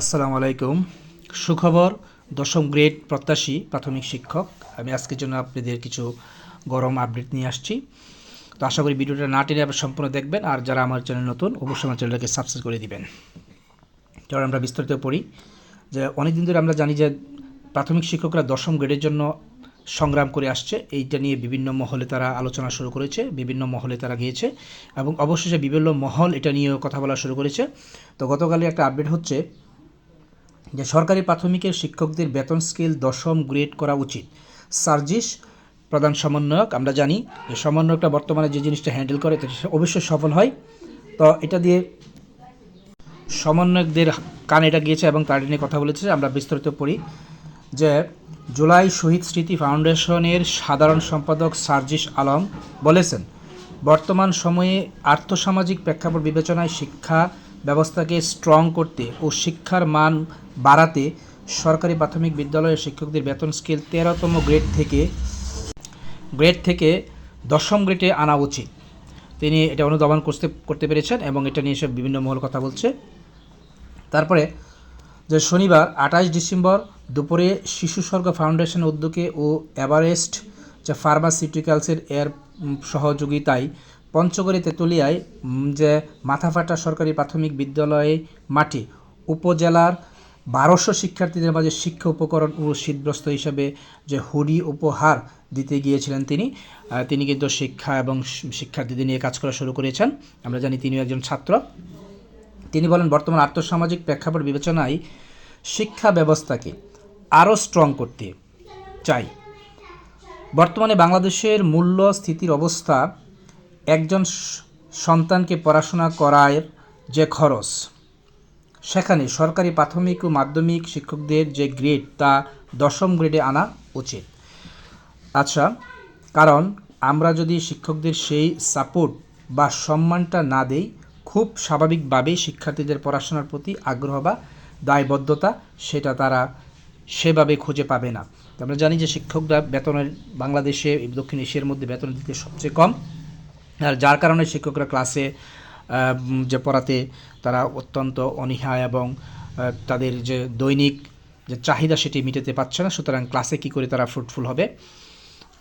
আসসালামু আলাইকুম। সুখবর, দশম গ্রেড প্রত্যাশী প্রাথমিক শিক্ষক। আমি আজকের জন্য আপনাদের কিছু গরম আপডেট নিয়ে আসছি। তো আশা করি ভিডিওটা না টেনে সম্পূর্ণ দেখবেন, আর যারা আমার চ্যানেল নতুন, অবশ্যই আমার চ্যানেলটাকে সাবস্ক্রাইব করে দিবেন। এবার আমরা বিস্তারিত পড়ি। যে অনেক দিন ধরে আমরা জানি যে প্রাথমিক শিক্ষকরা দশম গ্রেডের জন্য সংগ্রাম করে আসছে। এইটা নিয়ে বিভিন্ন মহলে তারা আলোচনা শুরু করেছে, বিভিন্ন মহলে তারা গিয়েছে, এবং অবশেষে বিভিন্ন মহল এটা নিয়েও কথা বলা শুরু করেছে। তো গতকালে একটা আপডেট হচ্ছে যে সরকারি প্রাথমিকের শিক্ষকদের বেতন স্কেল দশম গ্রেড করা উচিত। সার্জিস, প্রধান সমন্বয়ক, আমরা জানি যে সমন্বয়কটা বর্তমানে যে জিনিসটা হ্যান্ডেল করে অবশ্যই সফল হয়। তো এটা দিয়ে সমন্বয়কদের কানে এটা গিয়েছে এবং তার নিয়ে কথা বলেছে। আমরা বিস্তারিত পড়ি যে জুলাই শহীদ স্মৃতি ফাউন্ডেশনের সাধারণ সম্পাদক সার্জিস আলম বলেছেন, বর্তমান সময়ে আর্থসামাজিক প্রেক্ষাপট বিবেচনায় শিক্ষা ব্যবস্থাকে স্ট্রং করতে ও শিক্ষার মান বাড়াতে সরকারি প্রাথমিক বিদ্যালয়ের শিক্ষকদের বেতন স্কেল তেরোতম গ্রেড থেকে গ্রেড থেকে দশম গ্রেডে আনা উচিত। তিনি এটা অনুধাবন করতে করতে পেরেছেন এবং এটা নিয়ে সব বিভিন্ন মহল কথা বলছে। তারপরে, যে শনিবার আঠাশ ডিসেম্বর দুপুরে শিশু স্বর্গ ফাউন্ডেশন উদ্যোগে ও এভারেস্ট, যে ফার্মাসিউটিক্যালসের এর সহযোগিতায় পঞ্চগড়ে তেঁতুলিয়ায় যে মাথাফাটা সরকারি প্রাথমিক বিদ্যালয়ে মাঠে উপজেলার বারোশো শিক্ষার্থীদের মাঝে শিক্ষা উপকরণ ও শীতগ্রস্ত হিসাবে যে হুডি উপহার দিতে গিয়েছিলেন তিনি তিনি কিন্তু শিক্ষা এবং শিক্ষার্থীদের নিয়ে কাজ করা শুরু করেছেন। আমরা জানি তিনিও একজন ছাত্র। তিনি বলেন, বর্তমান আর্থসামাজিক প্রেক্ষাপট বিবেচনায় শিক্ষা ব্যবস্থাকে আরও স্ট্রং করতে চাই। বর্তমানে বাংলাদেশের মূল্য, স্থিতির অবস্থা একজন সন্তানকে পড়াশোনা করার যে খরচ, সেখানে সরকারি প্রাথমিক ও মাধ্যমিক শিক্ষকদের যে গ্রেড, তা দশম গ্রেডে আনা উচিত। আচ্ছা কারণ আমরা যদি শিক্ষকদের সেই সাপোর্ট বা সম্মানটা না দেই, খুব স্বাভাবিকভাবেই শিক্ষার্থীদের পড়াশোনার প্রতি আগ্রহ বা দায়বদ্ধতা, সেটা তারা সেভাবে খুঁজে পাবে না। আমরা জানি যে শিক্ষকরা বেতনের, বাংলাদেশে দক্ষিণ এশিয়ার মধ্যে বেতনের দিকে সবচেয়ে কম। আর যার কারণে শিক্ষকরা ক্লাসে যে পড়াতে তারা অত্যন্ত অনীহা এবং তাদের যে দৈনিক যে চাহিদা সেটি মিটাতে পারছে না, সুতরাং ক্লাসে কী করে তারা ফ্রুটফুল হবে?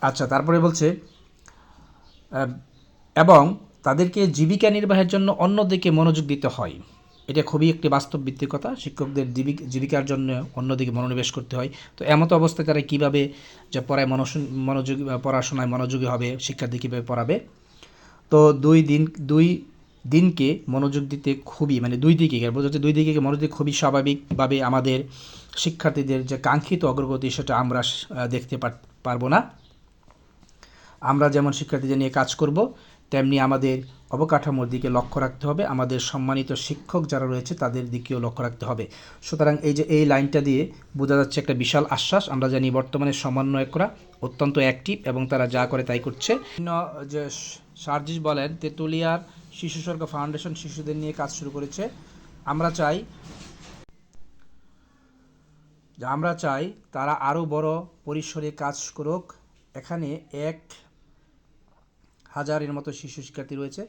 আচ্ছা তারপরে বলছে এবং তাদেরকে জীবিকা নির্বাহের জন্য অন্যদিকে মনোযোগ দিতে হয়। এটা খুবই একটি বাস্তব ভিত্তিক কথা শিক্ষকদের জীবিক- জীবিকার জন্য অন্যদিকে মনোনিবেশ করতে হয়। তো এমতো অবস্থায় তারা কীভাবে যে পড়ায় মনোযোগী, পড়াশোনায় মনোযোগী হবে, শিক্ষার্থী কীভাবে পড়াবে? তো দুই দিন, দুই দিনকে মনোযোগ দিতে খুবই মানে দুই দিকে বোঝা যাচ্ছে দুই দিকে মনোযোগ খুবই স্বাভাবিকভাবে আমাদের শিক্ষার্থীদের যে কাঙ্ক্ষিত অগ্রগতি সেটা আমরা দেখতে পার- পারব না। আমরা যেমন শিক্ষার্থীদের নিয়ে কাজ করব, তেমনি আমাদের অবকাঠামোর দিকে লক্ষ্য রাখতে হবে। আমাদের সম্মানিত শিক্ষক যারা রয়েছে, তাদের দিকেও লক্ষ্য রাখতে হবে। সুতরাং এই যে এই লাইনটা দিয়ে বোঝা যাচ্ছে একটা বিশাল আশ্বাস। আমরা জানি বর্তমানে সমন্বয়করা অত্যন্ত অ্যাক্টিভ এবং তারা যা করে তাই করছে। যে সার্জিস বলেন, তেঁতুলিয়ার শিশু স্বর্গ ফাউন্ডেশন শিশুদের নিয়ে কাজ শুরু করেছে। আমরা চাই আমরা চাই তারা আরও বড় পরিসরে কাজ করুক। এখানে এক হাজারের মতো শিশু শিক্ষার্থী রয়েছে।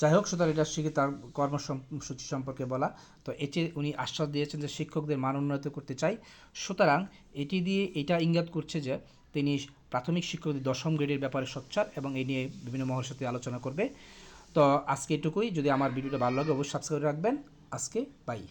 যাই হোক, সুতরাং এটা শিখে তার কর্মসূচি সম্পর্কে বলা। তো এটি উনি আশ্বাস দিয়েছেন যে শিক্ষকদের মান উন্নত করতে চাই। সুতরাং এটি দিয়ে এটা ইঙ্গাত করছে যে তিনি প্রাথমিক শিক্ষকদের দশম গ্রেডের ব্যাপারে সোচ্চার এবং এই নিয়ে বিভিন্ন মহলের সাথে আলোচনা করবে। তো আজকে এটুকুই। যদি আমার ভিডিওটা ভালো লাগে, অবশ্যই সাবস্ক্রাইব রাখবেন। আজকে বাই